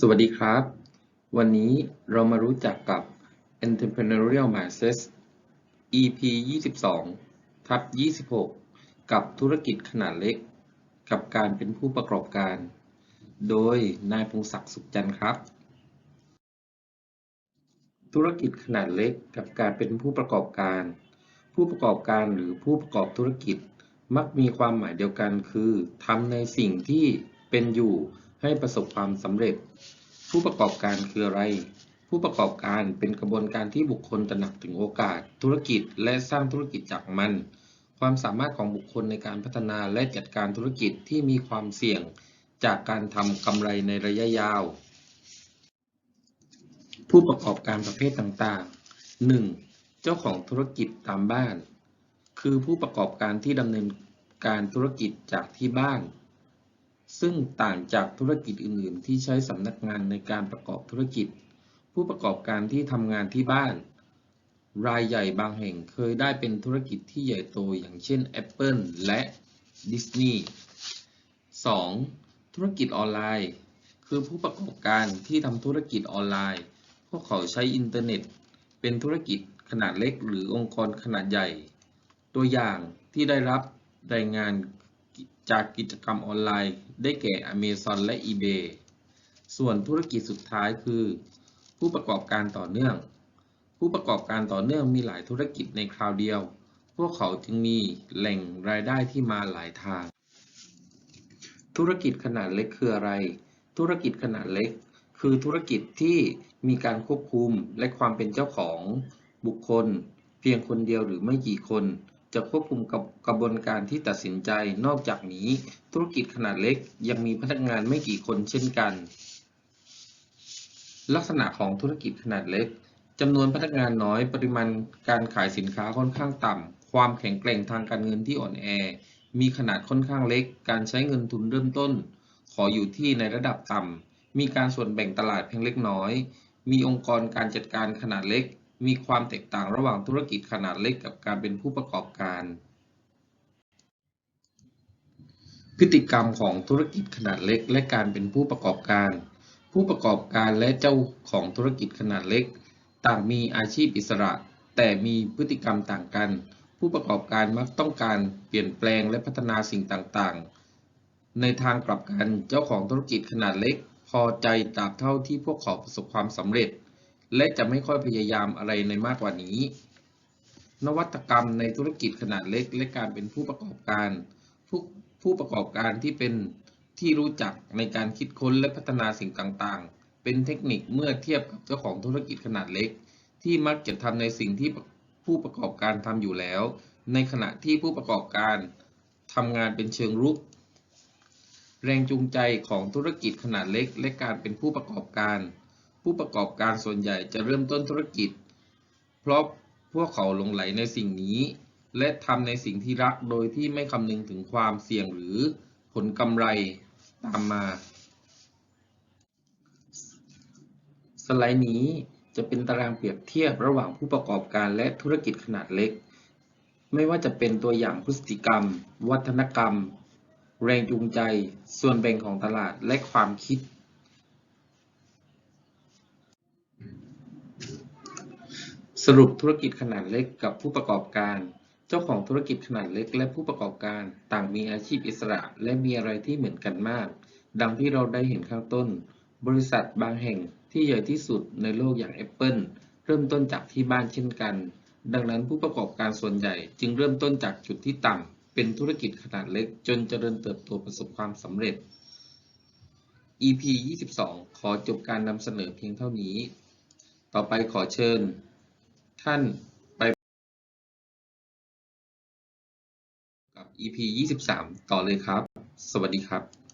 สวัสดีครับ วันนี้เรามารู้จักกับ Entrepreneurial Mindset EP 22 ทับ 26 กับธุรกิจขนาดเล็ก กับการเป็นผู้ประกอบการ โดยนายพงศักดิ์สุขจันทร์ครับ ธุรกิจขนาดเล็กกับการเป็นผู้ประกอบการ ผู้ประกอบการหรือผู้ประกอบธุรกิจ มักมีความหมายเดียวกันคือทำในสิ่งที่เป็นอยู่ ให้ประสบความสำเร็จ ผู้ประกอบการคืออะไร ผู้ประกอบการเป็นกระบวนการที่บุคคลตระหนักถึงโอกาส ธุรกิจ และสร้างธุรกิจจากมัน ความสามารถของบุคคลในการพัฒนาและจัดการธุรกิจที่มีความเสี่ยง จากการทำกำไรในระยะยาว ผู้ประกอบการประเภทต่างๆ 1. เจ้าของธุรกิจตามบ้าน คือผู้ประกอบการที่ดำเนินการธุรกิจจากที่บ้าน ซึ่งต่างจากธุรกิจอื่น ๆ ที่ใช้สำนักงานในการประกอบธุรกิจ ผู้ประกอบการที่ทำงานที่บ้าน รายใหญ่บางแห่งเคยได้เป็นธุรกิจที่ใหญ่โตอย่างเช่น Apple และ Disney 2. ธุรกิจออนไลน์ คือผู้ประกอบการที่ทำธุรกิจออนไลน์ พวกเขาใช้อินเทอร์เน็ต เป็นธุรกิจขนาดเล็กหรือองค์กรขนาดใหญ่ ตัวอย่างที่ได้รับรายงาน จากกิจกรรมออนไลน์ ได้แก่ Amazon และ eBay ส่วนธุรกิจสุดท้ายคือ ผู้ประกอบการต่อเนื่อง ผู้ประกอบการต่อเนื่องมีหลายธุรกิจในคราวเดียว พวกเขาจึงมีแหล่งรายได้ที่มาหลายทาง ธุรกิจขนาดเล็กคืออะไร ธุรกิจขนาดเล็ก คือธุรกิจที่มีการควบคุมและความเป็นเจ้าของบุคคล เพียงคนเดียวหรือไม่กี่คน จะควบคุมกับกระบวนการที่ตัดสินใจ นอกจากนี้ ธุรกิจขนาดเล็กยังมีพนักงานไม่กี่คนเช่นกัน ลักษณะของธุรกิจขนาดเล็กจำนวนพนักงานน้อย ปริมาณการขายสินค้าค่อนข้างต่ำ ความแข็งแกร่งทางการเงินที่อ่อนแอ มีขนาดค่อนข้างเล็ก การใช้เงินทุนเริ่มต้น ขออยู่ที่ในระดับต่ำ มีการส่วนแบ่งตลาดเพียงเล็กน้อย มีองค์กรการจัดการขนาดเล็ก มีความแตกต่างระหว่างธุรกิจขนาดเล็กกับการเป็นผู้ประกอบการ พฤติกรรมของธุรกิจขนาดเล็ก และการเป็นผู้ประกอบการ ผู้ประกอบการและเจ้าของธุรกิจขนาดเล็ก ต่างมีอาชีพอิสระ แต่มีพฤติกรรมต่างกัน ผู้ประกอบการมักต้องการเปลี่ยนแปลงและพัฒนาสิ่งต่างๆ ในทางกลับกันเจ้าของธุรกิจขนาดเล็ก พอใจตราบเท่าที่พวกเขาประสบความสำเร็จ และจะไม่ค่อยพยายามอะไรในมากกว่านี้ นวัตกรรมในธุรกิจขนาดเล็ก และการเป็นผู้ประกอบการผู้ผู้ประกอบการที่เป็นที่รู้จักในการคิดค้นและพัฒนาสิ่งต่างๆ เป็นเทคนิคเมื่อเทียบกับเจ้าของธุรกิจขนาดเล็ก ที่มักจะทำในสิ่งที่ผู้ประกอบการทำอยู่แล้ว ในขณะที่ผู้ประกอบการทำงานเป็นเชิงรุก แรงจูงใจของธุรกิจขนาดเล็ก และการเป็นผู้ประกอบการ ผู้ประกอบการส่วนใหญ่จะเริ่มต้นธุรกิจ เพราะพวกเขาหลงไหลในสิ่งนี้ และทำในสิ่งที่รักโดยที่ไม่คำนึงถึงความเสี่ยงหรือผลกำไรตามมา สไลด์นี้จะเป็นตารางเปรียบเทียบระหว่างผู้ประกอบการและธุรกิจขนาดเล็ก ไม่ว่าจะเป็นตัวอย่างพฤติกรรม วัฒนกรรม แรงจูงใจ ส่วนแบ่งของตลาดและความคิด สรุปธุรกิจขนาดเล็กกับผู้ประกอบการ เจ้าของธุรกิจขนาดเล็กและผู้ประกอบการต่างมีอาชีพอิสระ และมีอะไรที่เหมือนกันมาก ดังที่เราได้เห็นข้างต้น บริษัทบางแห่งที่ใหญ่ที่สุดในโลกอย่าง Apple เริ่มต้นจากที่บ้านเช่นกัน ดังนั้นผู้ประกอบการส่วนใหญ่จึงเริ่มต้นจากจุดที่ต่ำเป็นธุรกิจขนาดเล็กจนเจริญเติบโตประสบความสำเร็จ EP 22 ขอจบการนำเสนอเพียงเท่านี้ ต่อไปขอเชิญ ท่านไปกับ EP 23 ต่อเลยครับ สวัสดีครับ